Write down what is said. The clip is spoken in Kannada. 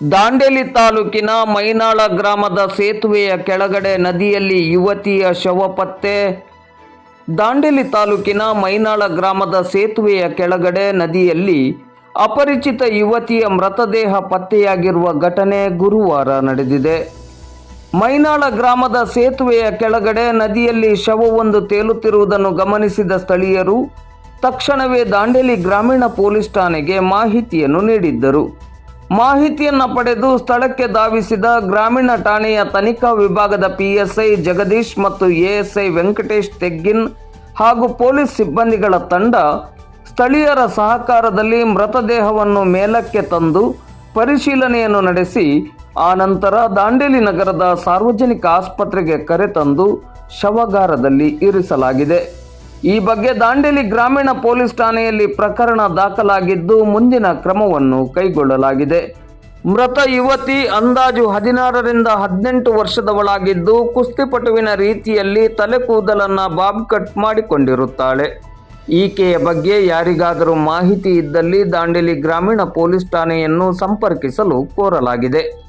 ದಾಂಡೇಲಿ ತಾಲೂಕಿನ ಮೈನಾಳ ಗ್ರಾಮದ ಸೇತುವೆಯ ಕೆಳಗಡೆ ನದಿಯಲ್ಲಿ ಯುವತಿಯ ಶವ ಪತ್ತೆ. ದಾಂಡೇಲಿ ತಾಲೂಕಿನ ಮೈನಾಳ ಗ್ರಾಮದ ಸೇತುವೆಯ ಕೆಳಗಡೆ ನದಿಯಲ್ಲಿ ಅಪರಿಚಿತ ಯುವತಿಯ ಮೃತದೇಹ ಪತ್ತೆಯಾಗಿರುವ ಘಟನೆ ಗುರುವಾರ ನಡೆದಿದೆ. ಮೈನಾಳ ಗ್ರಾಮದ ಸೇತುವೆಯ ಕೆಳಗಡೆ ನದಿಯಲ್ಲಿ ಶವವೊಂದು ತೇಲುತ್ತಿರುವುದನ್ನು ಗಮನಿಸಿದ ಸ್ಥಳೀಯರು ತಕ್ಷಣವೇ ದಾಂಡೇಲಿ ಗ್ರಾಮೀಣ ಪೊಲೀಸ್ ಠಾಣೆಗೆ ಮಾಹಿತಿಯನ್ನು ನೀಡಿದ್ದರು. ಮಾಹಿತಿಯನ್ನು ಪಡೆದು ಸ್ಥಳಕ್ಕೆ ಧಾವಿಸಿದ ಗ್ರಾಮೀಣ ಠಾಣೆಯ ತನಿಖಾ ವಿಭಾಗದ ಪಿಎಸ್ಐ ಜಗದೀಶ್ ಮತ್ತು ಎಎಸ್ಐ ವೆಂಕಟೇಶ್ ತೆಗ್ಗಿನ್ ಹಾಗೂ ಪೊಲೀಸ್ ಸಿಬ್ಬಂದಿಗಳ ತಂಡ ಸ್ಥಳೀಯರ ಸಹಕಾರದಲ್ಲಿ ಮೃತದೇಹವನ್ನು ಮೇಲಕ್ಕೆ ತಂದು ಪರಿಶೀಲನೆಯನ್ನು ನಡೆಸಿ ಆನಂತರ ದಾಂಡೇಲಿ ನಗರದ ಸಾರ್ವಜನಿಕ ಆಸ್ಪತ್ರೆಗೆ ಕರೆತಂದು ಶವಗಾರದಲ್ಲಿ ಇರಿಸಲಾಗಿದೆ. ಈ ಬಗ್ಗೆ ದಾಂಡೇಲಿ ಗ್ರಾಮೀಣ ಪೊಲೀಸ್ ಠಾಣೆಯಲ್ಲಿ ಪ್ರಕರಣ ದಾಖಲಾಗಿದ್ದು ಮುಂದಿನ ಕ್ರಮವನ್ನು ಕೈಗೊಳ್ಳಲಾಗಿದೆ. ಮೃತ ಯುವತಿ ಅಂದಾಜು ಹದಿನಾರರಿಂದ ಹದಿನೆಂಟು ವರ್ಷದವಳಾಗಿದ್ದು ಕುಸ್ತಿಪಟುವಿನ ರೀತಿಯಲ್ಲಿ ತಲೆ ಕೂದಲನ್ನ ಬಾಬ್ ಕಟ್ ಮಾಡಿಕೊಂಡಿರುತ್ತಾಳೆ. ಈಕೆಯ ಬಗ್ಗೆ ಯಾರಿಗಾದರೂ ಮಾಹಿತಿ ಇದ್ದಲ್ಲಿ ದಾಂಡೇಲಿ ಗ್ರಾಮೀಣ ಪೊಲೀಸ್ ಠಾಣೆಯನ್ನು ಸಂಪರ್ಕಿಸಲು ಕೋರಲಾಗಿದೆ.